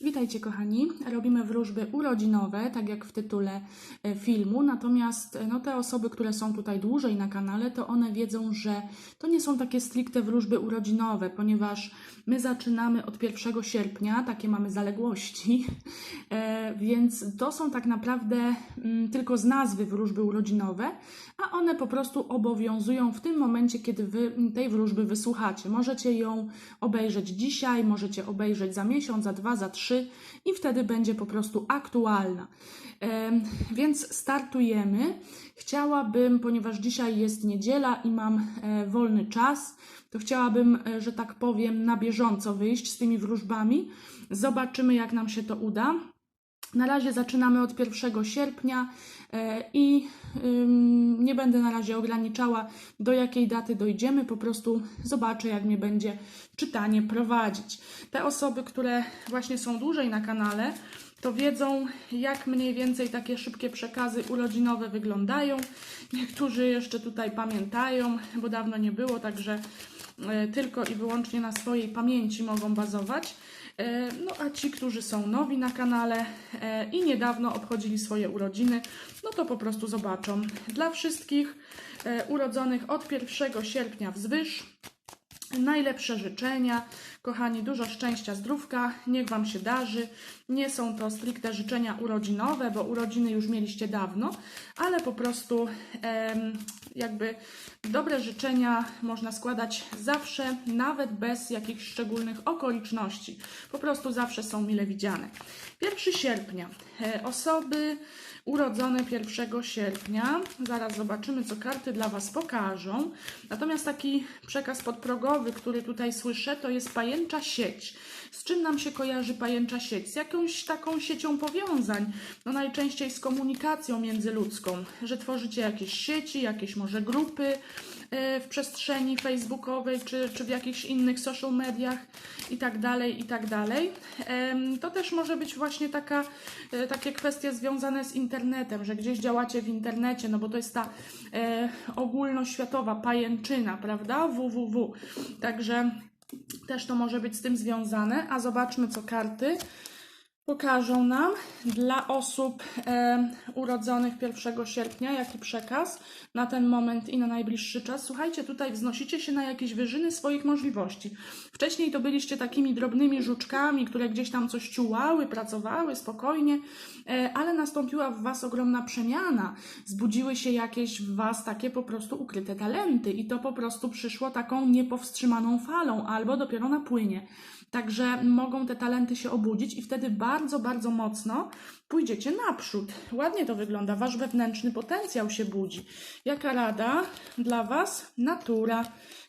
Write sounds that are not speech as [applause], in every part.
Witajcie kochani. Robimy wróżby urodzinowe, tak jak w tytule e, filmu. Natomiast e, no, te osoby, które są tutaj dłużej na kanale, to one wiedzą, że to nie są takie stricte wróżby urodzinowe, ponieważ my zaczynamy od 1 sierpnia, takie mamy zaległości, e, więc to są tak naprawdę mm, tylko z nazwy wróżby urodzinowe, a one po prostu obowiązują w tym momencie, kiedy wy tej wróżby wysłuchacie. Możecie ją obejrzeć dzisiaj, możecie obejrzeć za miesiąc, za dwa, za trzy i wtedy będzie po prostu aktualna. Więc startujemy. Chciałabym, ponieważ dzisiaj jest niedziela i mam e, wolny czas, to chciałabym, e, że tak powiem, na bieżąco wyjść z tymi wróżbami. Zobaczymy, jak nam się to uda. Na razie zaczynamy od 1 sierpnia e, i nie będę na razie ograniczała, do jakiej daty dojdziemy. Po prostu zobaczę, jak mnie będzie czytanie prowadzić. Te osoby, które właśnie są dłużej na kanale, to wiedzą, jak mniej więcej takie szybkie przekazy urodzinowe wyglądają. Niektórzy jeszcze tutaj pamiętają, bo dawno nie było, także e, tylko i wyłącznie na swojej pamięci mogą bazować. E, No a ci, którzy są nowi na kanale e, i niedawno obchodzili swoje urodziny, no to po prostu zobaczą. Dla wszystkich e, urodzonych od 1 sierpnia wzwyż, Najlepsze życzenia, kochani, dużo szczęścia, zdrówka, niech Wam się darzy. Nie są to stricte życzenia urodzinowe, bo urodziny już mieliście dawno, ale po prostu jakby dobre życzenia można składać zawsze, nawet bez jakichś szczególnych okoliczności. Po prostu zawsze są mile widziane. 1 sierpnia. E, Osoby urodzone 1 sierpnia. Zaraz zobaczymy, co karty dla Was pokażą. Natomiast taki przekaz podprogowy, który tutaj słyszę, to jest pajęcza sieć. Z czym nam się kojarzy pajęcza sieć? Z jakąś taką siecią powiązań. No najczęściej z komunikacją międzyludzką, że tworzycie jakieś sieci, jakieś może grupy e, w przestrzeni facebookowej, czy, czy w jakichś innych social mediach i tak dalej, i tak dalej. To też może być właśnie taka, e, takie kwestie związane z internetem, że gdzieś działacie w internecie, no bo to jest ta e, ogólnoświatowa pajęczyna, prawda? www. Także też to może być z tym związane, a zobaczmy, co karty pokażą nam dla osób e, urodzonych 1 sierpnia, jaki przekaz na ten moment i na najbliższy czas. Słuchajcie, tutaj wznosicie się na jakieś wyżyny swoich możliwości. Wcześniej to byliście takimi drobnymi żuczkami, które gdzieś tam coś ciułały, pracowały spokojnie, e, ale nastąpiła w Was ogromna przemiana. Zbudziły się jakieś w Was takie po prostu ukryte talenty i to po prostu przyszło taką niepowstrzymaną falą albo dopiero napłynie. Także mogą te talenty się obudzić i wtedy bardzo, bardzo mocno pójdziecie naprzód. Ładnie to wygląda. Wasz wewnętrzny potencjał się budzi. Jaka rada dla Was? Natura.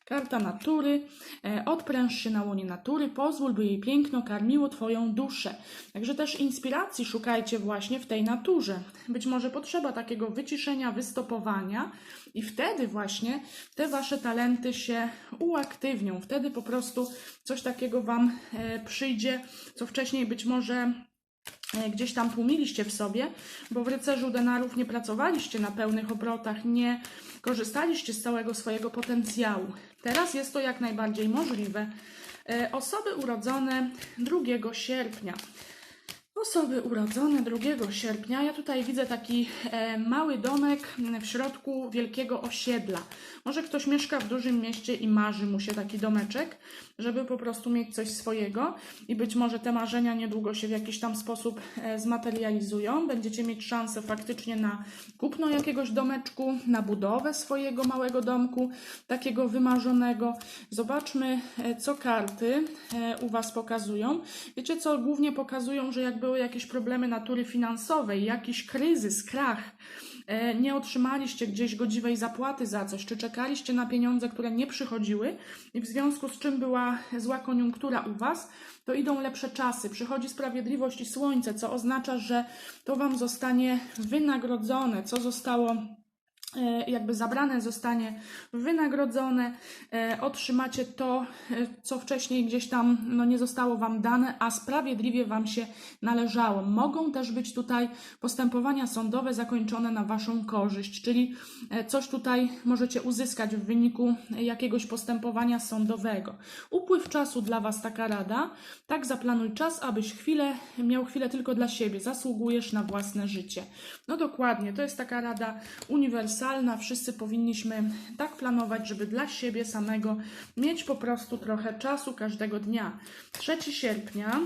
Karta natury. E, Odpręż się na łonie natury, pozwól, by jej piękno karmiło Twoją duszę. Także też inspiracji szukajcie właśnie w tej naturze. Być może potrzeba takiego wyciszenia, wystopowania i wtedy właśnie te Wasze talenty się uaktywnią. Wtedy po prostu coś takiego Wam e, przyjdzie, co wcześniej być może gdzieś tam tłumiliście w sobie, bo w rycerzu denarów nie pracowaliście na pełnych obrotach, nie korzystaliście z całego swojego potencjału. Teraz jest to jak najbardziej możliwe. E, Osoby urodzone 2 sierpnia. Osoby urodzone 2 sierpnia. Ja tutaj widzę taki e, mały domek w środku wielkiego osiedla. Może ktoś mieszka w dużym mieście i marzy mu się taki domeczek, żeby po prostu mieć coś swojego i być może te marzenia niedługo się w jakiś tam sposób e, zmaterializują. Będziecie mieć szansę faktycznie na kupno jakiegoś domeczku, na budowę swojego małego domku, takiego wymarzonego. Zobaczmy, e, co karty u Was pokazują. Wiecie co, głównie pokazują, że jak były jakieś problemy natury finansowej, jakiś kryzys, krach, e, nie otrzymaliście gdzieś godziwej zapłaty za coś, czy czekaliście na pieniądze, które nie przychodziły? I w związku z czym była zła koniunktura u Was, to idą lepsze czasy, przychodzi sprawiedliwość i słońce, co oznacza, że to Wam zostanie wynagrodzone, co zostało jakby zabrane zostanie wynagrodzone, e, otrzymacie to, e, co wcześniej gdzieś tam no, nie zostało Wam dane, a sprawiedliwie Wam się należało. Mogą też być tutaj postępowania sądowe zakończone na Waszą korzyść, czyli e, coś tutaj możecie uzyskać w wyniku jakiegoś postępowania sądowego. Upływ czasu dla Was taka rada, tak zaplanuj czas, abyś chwilę, miał chwilę tylko dla siebie, zasługujesz na własne życie. No dokładnie, to jest taka rada uniwersalna, wszyscy powinniśmy tak planować, żeby dla siebie samego mieć po prostu trochę czasu każdego dnia. 3 sierpnia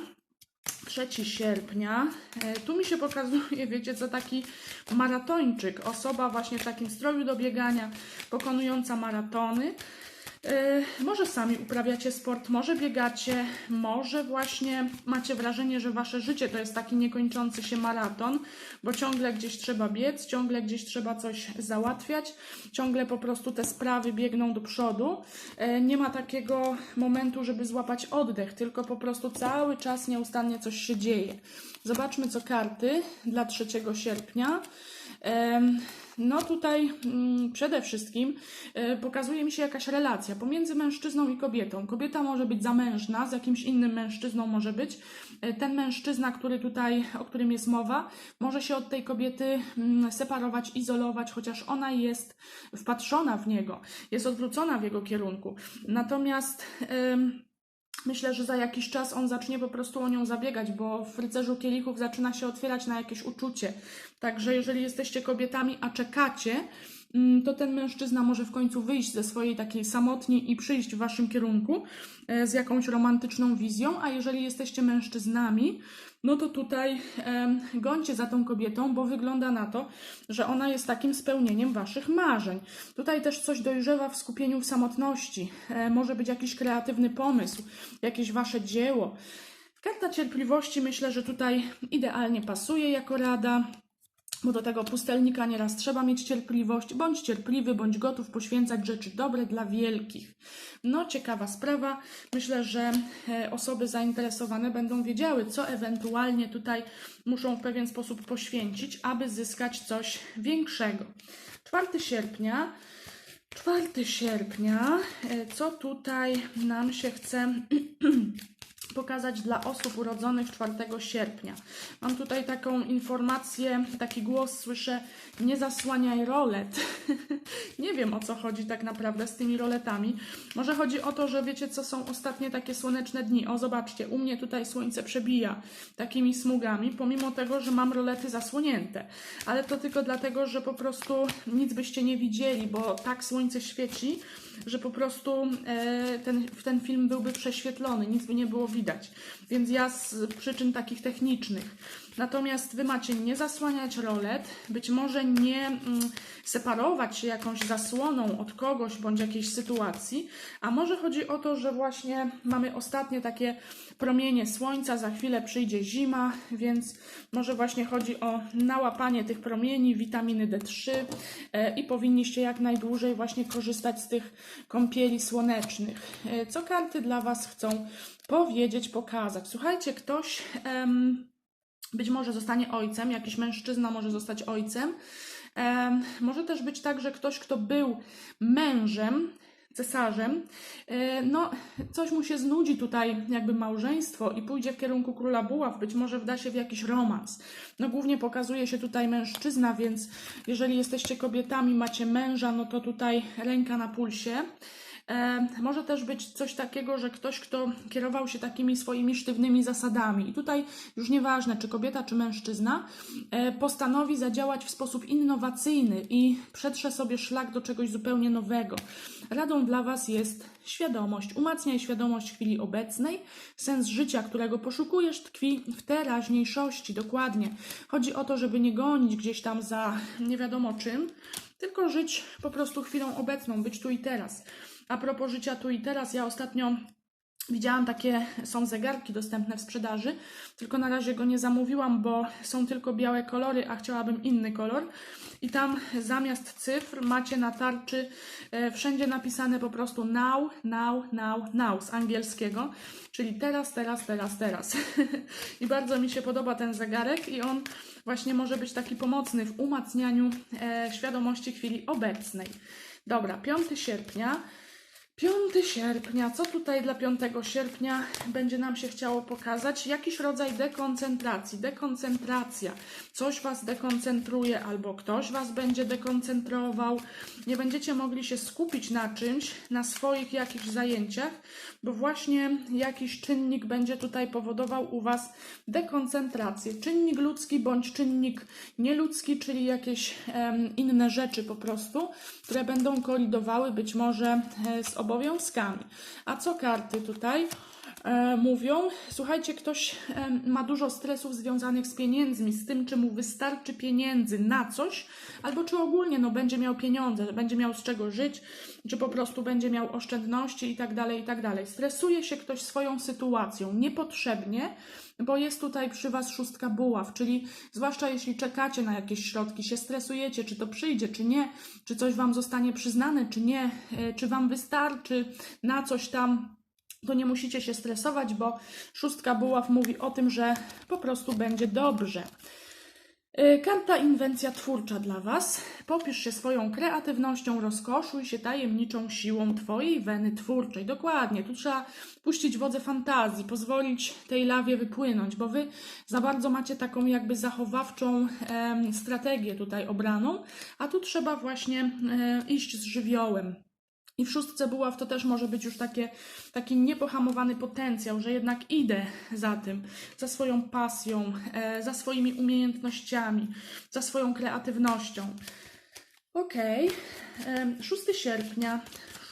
3 sierpnia. E, Tu mi się pokazuje, [laughs] wiecie, co taki maratończyk, osoba właśnie w takim stroju do biegania, pokonująca maratony. E, Może sami uprawiacie sport, może biegacie, może właśnie macie wrażenie, że wasze życie to jest taki niekończący się maraton, bo ciągle gdzieś trzeba biec, ciągle gdzieś trzeba coś załatwiać, ciągle po prostu te sprawy biegną do przodu. E, Nie ma takiego momentu, żeby złapać oddech, tylko po prostu cały czas nieustannie coś się dzieje. Zobaczmy, co karty dla 3 sierpnia. No tutaj mm, przede wszystkim e, pokazuje mi się jakaś relacja pomiędzy mężczyzną i kobietą. Kobieta może być zamężna, z jakimś innym mężczyzną może być. E, Ten mężczyzna, który tutaj, o którym jest mowa, może się od tej kobiety mm, separować, izolować, chociaż ona jest wpatrzona w niego, jest odwrócona w jego kierunku. Natomiast em, Myślę, że za jakiś czas on zacznie po prostu o nią zabiegać, bo w rycerzu kielichów zaczyna się otwierać na jakieś uczucie. Także jeżeli jesteście kobietami, a czekacie, to ten mężczyzna może w końcu wyjść ze swojej takiej samotni i przyjść w waszym kierunku e, z jakąś romantyczną wizją, a jeżeli jesteście mężczyznami, no to tutaj gońcie za tą kobietą, bo wygląda na to, że ona jest takim spełnieniem waszych marzeń. Tutaj też coś dojrzewa w skupieniu w samotności. E, może być jakiś kreatywny pomysł, jakieś wasze dzieło. Karta cierpliwości myślę, że tutaj idealnie pasuje jako rada. Bo do tego pustelnika nieraz trzeba mieć cierpliwość. Bądź cierpliwy, bądź gotów poświęcać rzeczy dobre dla wielkich. No, ciekawa sprawa. Myślę, że e, osoby zainteresowane będą wiedziały, co ewentualnie tutaj muszą w pewien sposób poświęcić, aby zyskać coś większego. 4 sierpnia. 4 sierpnia. E, Co tutaj nam się chce [clears throat] pokazać dla osób urodzonych 4 sierpnia. Mam tutaj taką informację, taki głos słyszę, nie zasłaniaj rolet. [laughs] nie wiem o co chodzi tak naprawdę z tymi roletami. Może chodzi o to, że wiecie co są ostatnie takie słoneczne dni. O zobaczcie, u mnie tutaj słońce przebija takimi smugami, pomimo tego, że mam rolety zasłonięte. Ale to tylko dlatego, że po prostu nic byście nie widzieli, bo tak słońce świeci, że po prostu e, ten, ten film byłby prześwietlony, nic by nie było widać. Więc ja z przyczyn takich technicznych. Natomiast wy macie nie zasłaniać rolet, być może nie mm, separować się jakąś zasłoną od kogoś bądź jakiejś sytuacji, a może chodzi o to, że właśnie mamy ostatnie takie promienie słońca, za chwilę przyjdzie zima, więc może właśnie chodzi o nałapanie tych promieni, witaminy D3 e, i powinniście jak najdłużej właśnie korzystać z tych kąpieli słonecznych. E, Co karty dla Was chcą powiedzieć, pokazać? Słuchajcie, ktoś być może zostanie ojcem, jakiś mężczyzna może zostać ojcem. Em, może też być tak, że ktoś, kto był mężem, cesarzem, e, no coś mu się znudzi tutaj jakby małżeństwo i pójdzie w kierunku króla buław, być może wda się w jakiś romans. No głównie pokazuje się tutaj mężczyzna, więc jeżeli jesteście kobietami, macie męża, no to tutaj ręka na pulsie. E, może też być coś takiego, że ktoś, kto kierował się takimi swoimi sztywnymi zasadami, i tutaj już nieważne, czy kobieta, czy mężczyzna, e, postanowi zadziałać w sposób innowacyjny i przetrze sobie szlak do czegoś zupełnie nowego. Radą dla Was jest świadomość. Umacniaj świadomość chwili obecnej. Sens życia, którego poszukujesz, tkwi w teraźniejszości, dokładnie. Chodzi o to, żeby nie gonić gdzieś tam za nie wiadomo czym, tylko żyć po prostu chwilą obecną, być tu i teraz. A propos życia tu i teraz, ja ostatnio Widziałam takie, są zegarki dostępne w sprzedaży, tylko na razie go nie zamówiłam, bo są tylko białe kolory, a chciałabym inny kolor. I tam zamiast cyfr macie na tarczy e, wszędzie napisane po prostu now, now, now, now z angielskiego, czyli teraz, teraz, teraz, teraz. [laughs] I bardzo mi się podoba ten zegarek i on właśnie może być taki pomocny w umacnianiu e, świadomości chwili obecnej. Dobra, 5 sierpnia. 5 sierpnia, co tutaj dla 5 sierpnia będzie nam się chciało pokazać? Jakiś rodzaj dekoncentracji, dekoncentracja. Coś Was dekoncentruje albo ktoś Was będzie dekoncentrował. Nie będziecie mogli się skupić na czymś, na swoich jakichś zajęciach, bo właśnie jakiś czynnik będzie tutaj powodował u Was dekoncentrację. Czynnik ludzki bądź czynnik nieludzki, czyli jakieś em, inne rzeczy po prostu, które będą kolidowały być może e, z obowiązkami. A co karty tutaj mówią? Słuchajcie, ktoś e, ma dużo stresów związanych z pieniędzmi, z tym, czy mu wystarczy pieniędzy na coś, albo czy ogólnie no, będzie miał pieniądze, będzie miał z czego żyć, czy po prostu będzie miał oszczędności i tak dalej, i tak dalej. Stresuje się ktoś swoją sytuacją niepotrzebnie, bo jest tutaj przy Was szóstka buław, czyli zwłaszcza jeśli czekacie na jakieś środki, się stresujecie, czy to przyjdzie, czy nie, czy coś Wam zostanie przyznane, czy nie, e, czy Wam wystarczy na coś tam, to nie musicie się stresować, bo szóstka buław mówi o tym, że po prostu będzie dobrze. Y, Karta inwencja twórcza dla Was. Popisz się swoją kreatywnością, rozkoszuj się tajemniczą siłą Twojej weny twórczej. Dokładnie, tu trzeba puścić wodze fantazji, pozwolić tej lawie wypłynąć, bo Wy za bardzo macie taką jakby zachowawczą strategię tutaj obraną, a tu trzeba właśnie e, iść z żywiołem. I w szóstce buław to też może być już takie, taki niepohamowany potencjał, że jednak idę za tym, za swoją pasją, e, za swoimi umiejętnościami, za swoją kreatywnością. Okay. 6 sierpnia.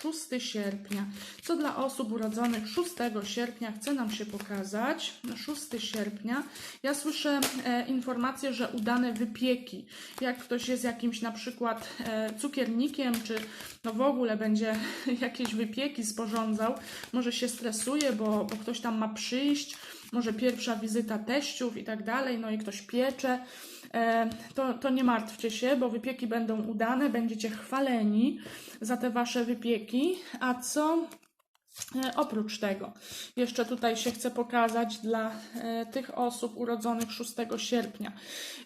6 sierpnia. Co dla osób urodzonych 6 sierpnia chce nam się pokazać? 6 sierpnia. Ja słyszę e, informację, że udane wypieki. Jak ktoś jest jakimś na przykład e, cukiernikiem, czy no w ogóle będzie [laughs] jakieś wypieki sporządzał, może się stresuje, bo, bo ktoś tam ma przyjść, może pierwsza wizyta teściów i tak dalej, no i ktoś piecze. E, to, to nie martwcie się, bo wypieki będą udane, będziecie chwaleni za te wasze wypieki. A co Oprócz tego, jeszcze tutaj się chcę pokazać dla e, tych osób urodzonych 6 sierpnia.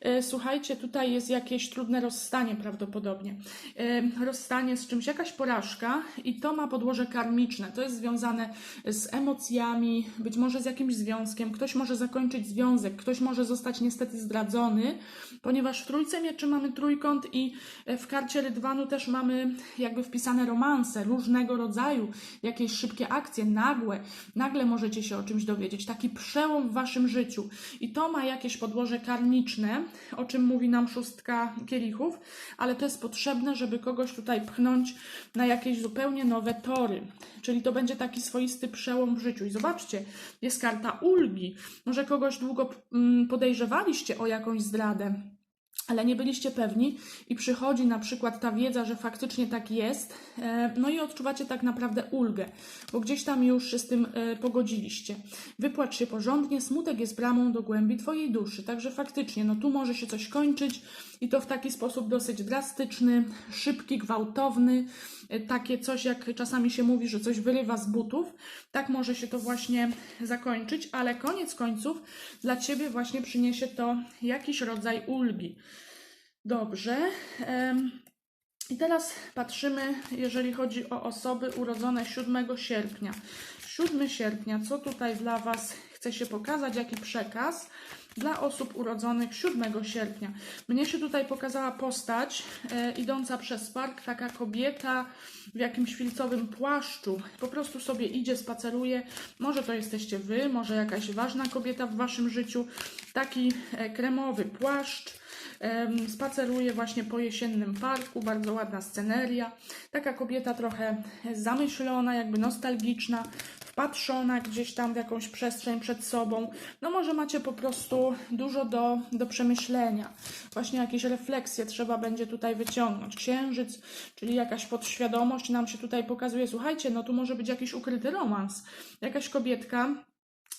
E, Słuchajcie, tutaj jest jakieś trudne rozstanie prawdopodobnie. E, Rozstanie z czymś, jakaś porażka i to ma podłoże karmiczne. To jest związane z emocjami, być może z jakimś związkiem. Ktoś może zakończyć związek, ktoś może zostać niestety zdradzony, ponieważ w trójce mieczy mamy trójkąt i e, w karcie rydwanu też mamy jakby wpisane romanse różnego rodzaju, jakieś szybkie akcje, nagłe, nagle możecie się o czymś dowiedzieć, taki przełom w waszym życiu. I to ma jakieś podłoże karmiczne, o czym mówi nam szóstka kielichów, ale to jest potrzebne, żeby kogoś tutaj pchnąć na jakieś zupełnie nowe tory. Czyli to będzie taki swoisty przełom w życiu. I zobaczcie, jest karta ulgi. Może kogoś długo mm, podejrzewaliście o jakąś zdradę ale nie byliście pewni i przychodzi na przykład ta wiedza, że faktycznie tak jest, e, no i odczuwacie tak naprawdę ulgę, bo gdzieś tam już się z tym e, pogodziliście. Wypłacz się porządnie, smutek jest bramą do głębi Twojej duszy, także faktycznie, no tu może się coś kończyć i to w taki sposób dosyć drastyczny, szybki, gwałtowny, e, takie coś jak czasami się mówi, że coś wyrywa z butów, tak może się to właśnie zakończyć, ale koniec końców dla Ciebie właśnie przyniesie to jakiś rodzaj ulgi. Dobrze. I teraz patrzymy, jeżeli chodzi o osoby urodzone 7 sierpnia. 7 sierpnia, co tutaj dla Was chce się pokazać, jaki przekaz dla osób urodzonych 7 sierpnia. Mnie się tutaj pokazała postać e, idąca przez park, taka kobieta w jakimś filcowym płaszczu. Po prostu sobie idzie, spaceruje. Może to jesteście Wy, może jakaś ważna kobieta w Waszym życiu. Taki e, kremowy płaszcz. Spaceruje właśnie po jesiennym parku, bardzo ładna sceneria. Taka kobieta trochę zamyślona, jakby nostalgiczna, wpatrzona gdzieś tam w jakąś przestrzeń przed sobą. No może macie po prostu dużo do, do przemyślenia. Właśnie jakieś refleksje trzeba będzie tutaj wyciągnąć. Księżyc, czyli jakaś podświadomość nam się tutaj pokazuje. Słuchajcie, no tu może być jakiś ukryty romans. Jakaś kobietka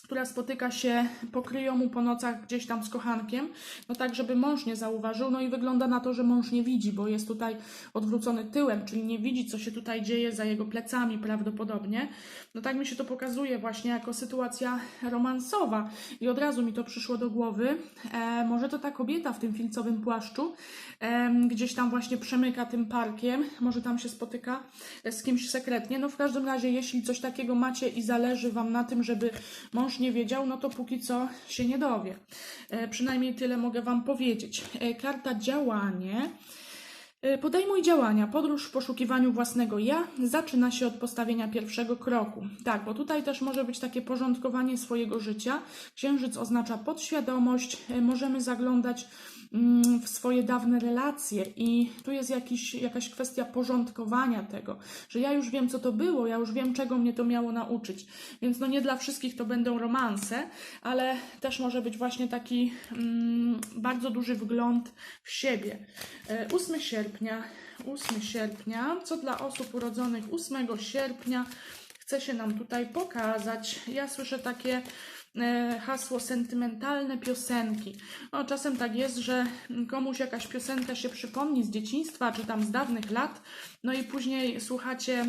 która spotyka się po kryjomu po nocach gdzieś tam z kochankiem, no tak, żeby mąż nie zauważył, no i wygląda na to, że mąż nie widzi, bo jest tutaj odwrócony tyłem, czyli nie widzi, co się tutaj dzieje za jego plecami prawdopodobnie. No tak mi się to pokazuje właśnie jako sytuacja romansowa i od razu mi to przyszło do głowy. E, może to ta kobieta w tym filcowym płaszczu e, gdzieś tam właśnie przemyka tym parkiem, może tam się spotyka z kimś sekretnie. No w każdym razie, jeśli coś takiego macie i zależy Wam na tym, żeby mąż nie wiedział, no to póki co się nie dowie. E, przynajmniej tyle mogę Wam powiedzieć. E, karta działanie. E, Podejmuj działania. Podróż w poszukiwaniu własnego ja zaczyna się od postawienia pierwszego kroku. Tak, bo tutaj też może być takie porządkowanie swojego życia. Księżyc oznacza podświadomość. Możemy zaglądać w swoje dawne relacje i tu jest jakiś, jakaś kwestia porządkowania tego, że ja już wiem, co to było, ja już wiem, czego mnie to miało nauczyć. Więc no nie dla wszystkich to będą romanse, ale też może być właśnie taki mm, bardzo duży wgląd w siebie. E, 8 sierpnia, 8 sierpnia, co dla osób urodzonych 8 sierpnia chce się nam tutaj pokazać. Ja słyszę takie e, hasło sentymentalne piosenki. No, czasem tak jest, że komuś jakaś piosenka się przypomni z dzieciństwa, czy tam z dawnych lat, no i później słuchacie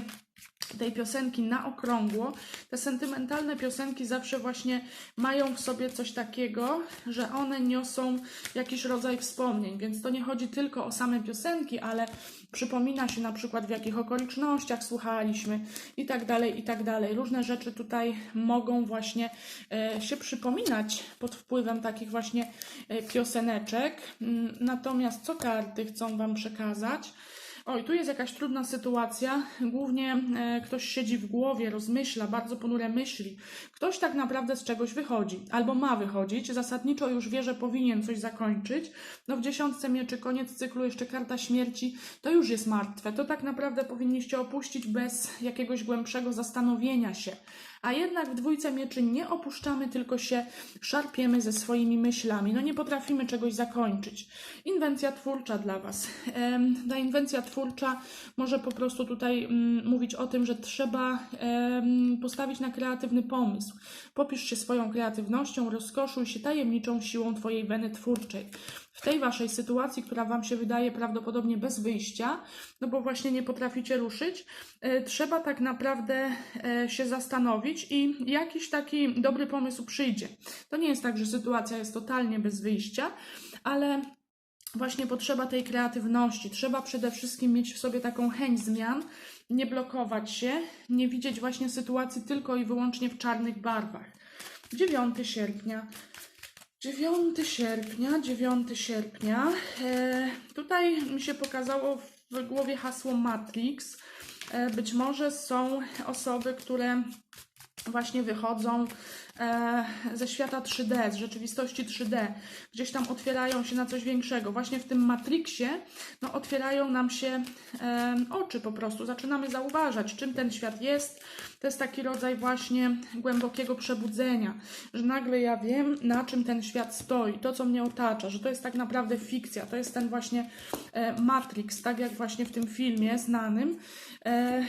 tej piosenki na okrągło. Te sentymentalne piosenki zawsze właśnie mają w sobie coś takiego, że one niosą jakiś rodzaj wspomnień, więc to nie chodzi tylko o same piosenki, ale przypomina się na przykład w jakich okolicznościach słuchaliśmy i tak dalej, i tak dalej. Różne rzeczy tutaj mogą właśnie e, się przypominać pod wpływem takich właśnie e, pioseneczek. Mm, Natomiast co karty chcą Wam przekazać? Oj, tu jest jakaś trudna sytuacja. Głównie e, ktoś siedzi w głowie, rozmyśla, bardzo ponure myśli. Ktoś tak naprawdę z czegoś wychodzi, albo ma wychodzić. Zasadniczo już wie, że powinien coś zakończyć. No w dziesiątce mieczy, koniec cyklu, jeszcze karta śmierci, to już jest martwe. To tak naprawdę powinniście opuścić bez jakiegoś głębszego zastanowienia się. A jednak w dwójce mieczy nie opuszczamy, tylko się szarpiemy ze swoimi myślami. No nie potrafimy czegoś zakończyć. Inwencja twórcza dla Was. Ta inwencja twórcza może po prostu tutaj mm, mówić o tym, że trzeba em, postawić na kreatywny pomysł. Popisz się swoją kreatywnością, rozkoszuj się tajemniczą siłą Twojej weny twórczej. W tej Waszej sytuacji, która Wam się wydaje prawdopodobnie bez wyjścia, no bo właśnie nie potraficie ruszyć, e, trzeba tak naprawdę e, się zastanowić i jakiś taki dobry pomysł przyjdzie. To nie jest tak, że sytuacja jest totalnie bez wyjścia, ale właśnie potrzeba tej kreatywności. Trzeba przede wszystkim mieć w sobie taką chęć zmian, nie blokować się, nie widzieć właśnie sytuacji tylko i wyłącznie w czarnych barwach. 9 sierpnia. 9 sierpnia, 9 sierpnia. E, tutaj mi się pokazało w głowie hasło Matrix. E, być może są osoby, które właśnie wychodzą ze świata 3D, z rzeczywistości 3D, gdzieś tam otwierają się na coś większego. Właśnie w tym Matrixie no, otwierają nam się e, oczy po prostu, zaczynamy zauważać, czym ten świat jest. To jest taki rodzaj właśnie głębokiego przebudzenia, że nagle ja wiem, na czym ten świat stoi, to, co mnie otacza, że to jest tak naprawdę fikcja, to jest ten właśnie e, Matrix, tak jak właśnie w tym filmie znanym, e,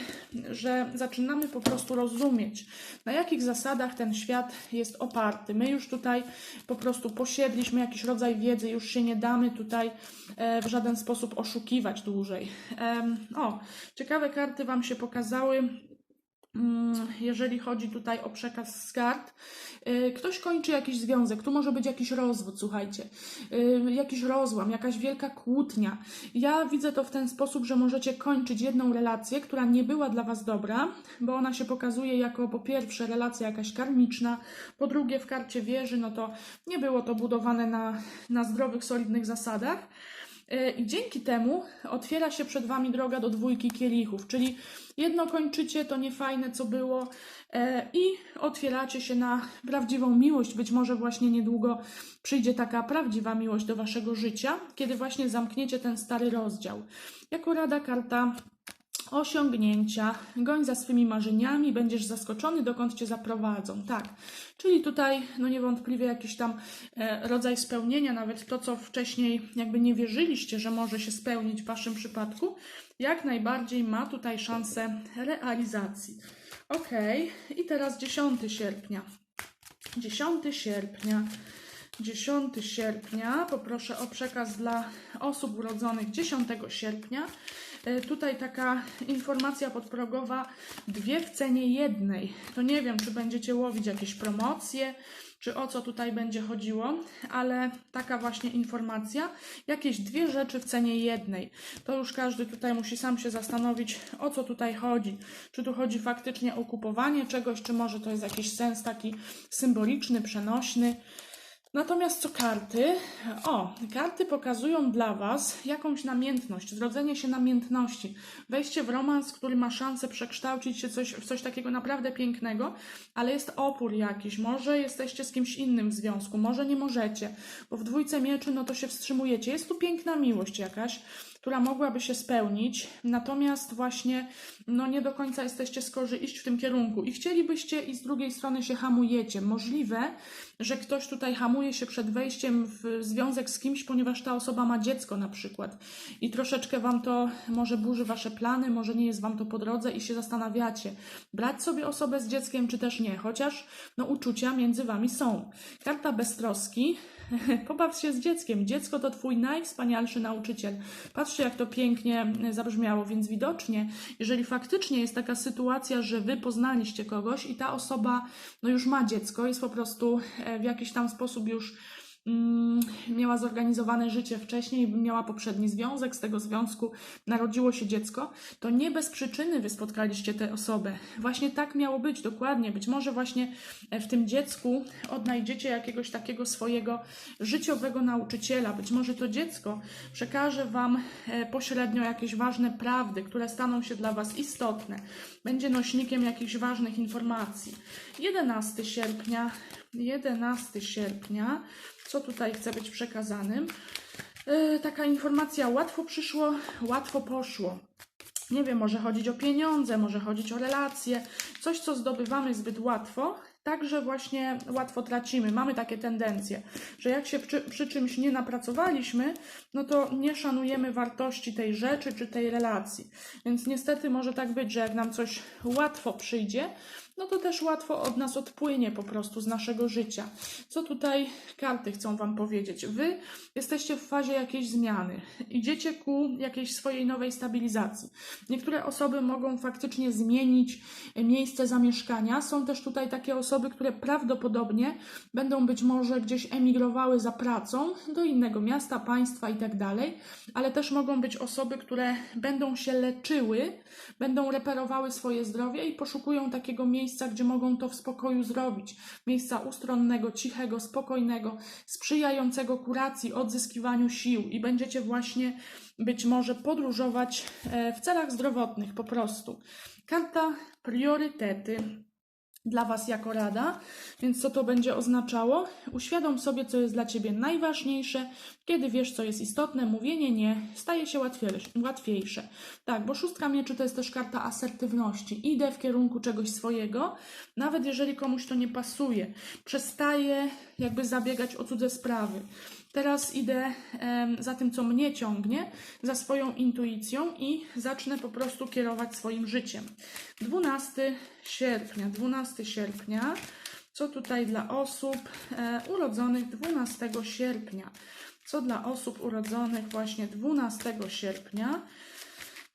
że zaczynamy po prostu rozumieć, na jakich zasadach ten świat jest oparty. My już tutaj po prostu posiedliśmy jakiś rodzaj wiedzy, już się nie damy tutaj e, w żaden sposób oszukiwać dłużej. O, ciekawe karty Wam się pokazały. Mm, Jeżeli chodzi tutaj o przekaz z kart, y, ktoś kończy jakiś związek, tu może być jakiś rozwód, słuchajcie, y, jakiś rozłam, jakaś wielka kłótnia. Ja widzę to w ten sposób, że możecie kończyć jedną relację, która nie była dla Was dobra, bo ona się pokazuje jako po pierwsze relacja jakaś karmiczna, po drugie w karcie wieży, no to nie było to budowane na, na zdrowych, solidnych zasadach. Y, I dzięki temu otwiera się przed Wami droga do dwójki kielichów, czyli jedno kończycie, to niefajne co było e, i otwieracie się na prawdziwą miłość. Być może właśnie niedługo przyjdzie taka prawdziwa miłość do Waszego życia, kiedy właśnie zamkniecie ten stary rozdział. Jako rada karta osiągnięcia, goń za swymi marzeniami, będziesz zaskoczony, dokąd cię zaprowadzą. Tak, czyli tutaj, no niewątpliwie jakiś tam e, rodzaj spełnienia, nawet to, co wcześniej jakby nie wierzyliście, że może się spełnić w waszym przypadku, jak najbardziej ma tutaj szansę realizacji. Ok, i teraz 10 sierpnia. 10 sierpnia. 10 sierpnia. Poproszę o przekaz dla osób urodzonych 10 sierpnia. E, Tutaj taka informacja podprogowa, dwie w cenie jednej. To nie wiem, czy będziecie łowić jakieś promocje, czy o co tutaj będzie chodziło, ale taka właśnie informacja, jakieś dwie rzeczy w cenie jednej. To już każdy tutaj musi sam się zastanowić, o co tutaj chodzi. Czy tu chodzi faktycznie o kupowanie czegoś, czy może to jest jakiś sens taki symboliczny, przenośny. Natomiast co karty? O, karty pokazują dla Was jakąś namiętność, zrodzenie się namiętności, wejście w romans, który ma szansę przekształcić się coś, w coś takiego naprawdę pięknego, ale jest opór jakiś. Może jesteście z kimś innym w związku, może nie możecie, bo w dwójce mieczy no to się wstrzymujecie. Jest tu piękna miłość jakaś, która mogłaby się spełnić, natomiast właśnie no nie do końca jesteście skorzy iść w tym kierunku i chcielibyście i z drugiej strony się hamujecie. Możliwe, że ktoś tutaj hamuje się przed wejściem w związek z kimś, ponieważ ta osoba ma dziecko na przykład i troszeczkę wam to może burzy wasze plany, może nie jest wam to po drodze i się zastanawiacie, brać sobie osobę z dzieckiem czy też nie, chociaż no uczucia między wami są. Karta beztroski Pobaw się z dzieckiem. Dziecko to twój najwspanialszy nauczyciel. Patrzcie, jak to pięknie zabrzmiało, więc widocznie, jeżeli faktycznie jest taka sytuacja, że wy poznaliście kogoś i ta osoba no już ma dziecko, jest po prostu e, w jakiś tam sposób już miała zorganizowane życie wcześniej, miała poprzedni związek, z tego związku narodziło się dziecko, to nie bez przyczyny wy spotkaliście tę osobę. Właśnie tak miało być, dokładnie. Być może właśnie e, w tym dziecku odnajdziecie jakiegoś takiego swojego życiowego nauczyciela. Być może to dziecko przekaże wam e, pośrednio jakieś ważne prawdy, które staną się dla was istotne. Będzie nośnikiem jakichś ważnych informacji. 11 sierpnia, 11 sierpnia co tutaj chce być przekazanym. Yy, taka informacja, łatwo przyszło, łatwo poszło. Nie wiem, może chodzić o pieniądze, może chodzić o relacje, coś, co zdobywamy zbyt łatwo, także właśnie łatwo tracimy. Mamy takie tendencje, że jak się przy, przy czymś nie napracowaliśmy, no to nie szanujemy wartości tej rzeczy czy tej relacji. Więc niestety może tak być, że jak nam coś łatwo przyjdzie, no to też łatwo od nas odpłynie po prostu z naszego życia. Co tutaj karty chcą Wam powiedzieć? Wy jesteście w fazie jakiejś zmiany, idziecie ku jakiejś swojej nowej stabilizacji. Niektóre osoby mogą faktycznie zmienić miejsce zamieszkania. Są też tutaj takie osoby, które prawdopodobnie będą być może gdzieś emigrowały za pracą do innego miasta, państwa itd., ale też mogą być osoby, które będą się leczyły, będą reperowały swoje zdrowie i poszukują takiego miejsca, miejsca, gdzie mogą to w spokoju zrobić. Miejsca ustronnego, cichego, spokojnego, sprzyjającego kuracji, odzyskiwaniu sił i będziecie właśnie być może podróżować e, w celach zdrowotnych po prostu. Karta priorytety dla Was jako rada. Więc co to będzie oznaczało? Uświadom sobie, co jest dla Ciebie najważniejsze. Kiedy wiesz, co jest istotne, mówienie nie staje się łatwiejsze. Tak, bo szóstka mieczy to jest też karta asertywności. Idę w kierunku czegoś swojego, nawet jeżeli komuś to nie pasuje. Przestaję jakby zabiegać o cudze sprawy. Teraz idę za tym, co mnie ciągnie, za swoją intuicją i zacznę po prostu kierować swoim życiem. 12 sierpnia, 12 sierpnia. Co tutaj dla osób e, urodzonych 12 sierpnia? Co dla osób urodzonych właśnie 12 sierpnia?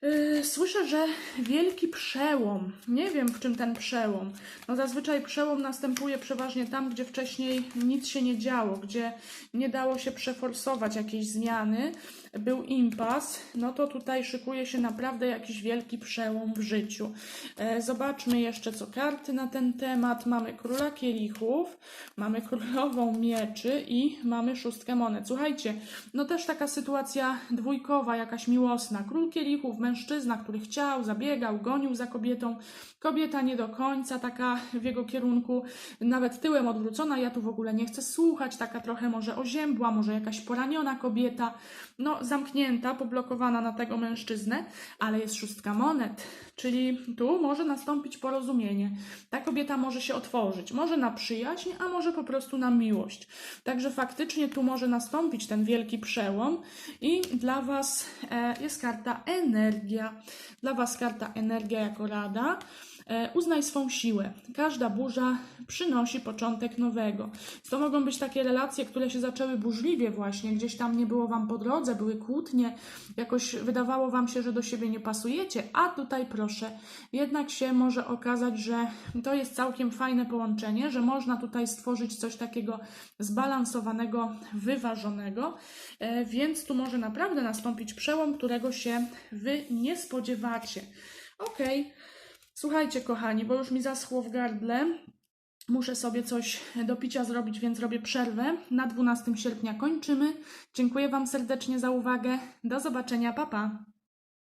Yy, Słyszę, że wielki przełom. Nie wiem, w czym ten przełom. No zazwyczaj przełom następuje przeważnie tam, gdzie wcześniej nic się nie działo, gdzie nie dało się przeforsować jakiejś zmiany, był impas, no to tutaj szykuje się naprawdę jakiś wielki przełom w życiu. E, Zobaczmy jeszcze, co karty na ten temat. Mamy króla kielichów, mamy królową mieczy i mamy szóstkę monet. Słuchajcie, no też taka sytuacja dwójkowa, jakaś miłosna. Król kielichów, mężczyzna mężczyzna, który chciał, zabiegał, gonił za kobietą. Kobieta nie do końca taka w jego kierunku, nawet tyłem odwrócona. Ja tu w ogóle nie chcę słuchać, taka trochę może oziębła, może jakaś poraniona kobieta, no zamknięta, poblokowana na tego mężczyznę, ale jest szóstka monet, czyli tu może nastąpić porozumienie. Ta kobieta może się otworzyć, może na przyjaźń, a może po prostu na miłość. Także faktycznie tu może nastąpić ten wielki przełom i dla Was e, jest karta energia. Dla Was karta energia jako rada. E, Uznaj swą siłę. Każda burza przynosi początek nowego. To mogą być takie relacje, które się zaczęły burzliwie właśnie, gdzieś tam nie było Wam po drodze, były kłótnie, jakoś wydawało Wam się, że do siebie nie pasujecie, a tutaj proszę, jednak się może okazać, że to jest całkiem fajne połączenie, że można tutaj stworzyć coś takiego zbalansowanego, wyważonego, e, więc tu może naprawdę nastąpić przełom, którego się Wy nie spodziewacie. Okej. Słuchajcie, kochani, bo już mi zaschło w gardle. Muszę sobie coś do picia zrobić, więc robię przerwę. Na 12 sierpnia kończymy. Dziękuję Wam serdecznie za uwagę. Do zobaczenia, papa. Pa.